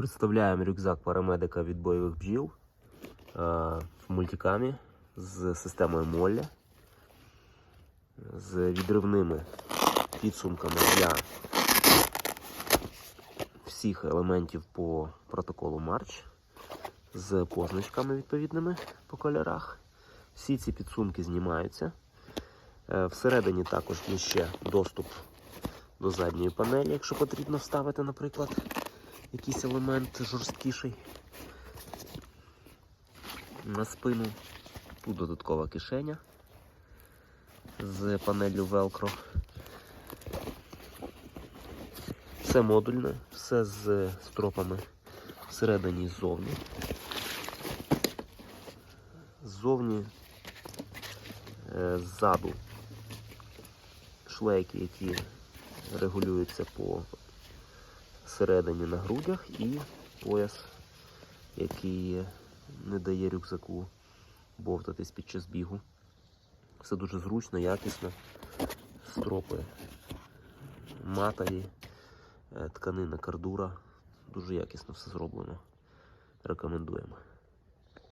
Представляємо рюкзак парамедика від бойових бджіл е, в мультикамі з системою Молля, з відривними підсумками для всіх елементів по протоколу Марч, з позначками відповідними по кольорах. Всі ці підсумки знімаються. Е, Всередині також є ще доступ до задньої панелі, якщо потрібно вставити, наприклад, якийсь елемент жорсткіший на спину. Тут додаткова кишеня з панелью Velcro. Все модульне, все з стропами всередині і ззовні. Ззовні е, ззаду шлейки, які регулюються по середині на грудях і пояс, який не дає рюкзаку бовтатись під час бігу. Все дуже зручно, якісно. Стропи матові, е, тканина кардура. Дуже якісно все зроблено. Рекомендуємо.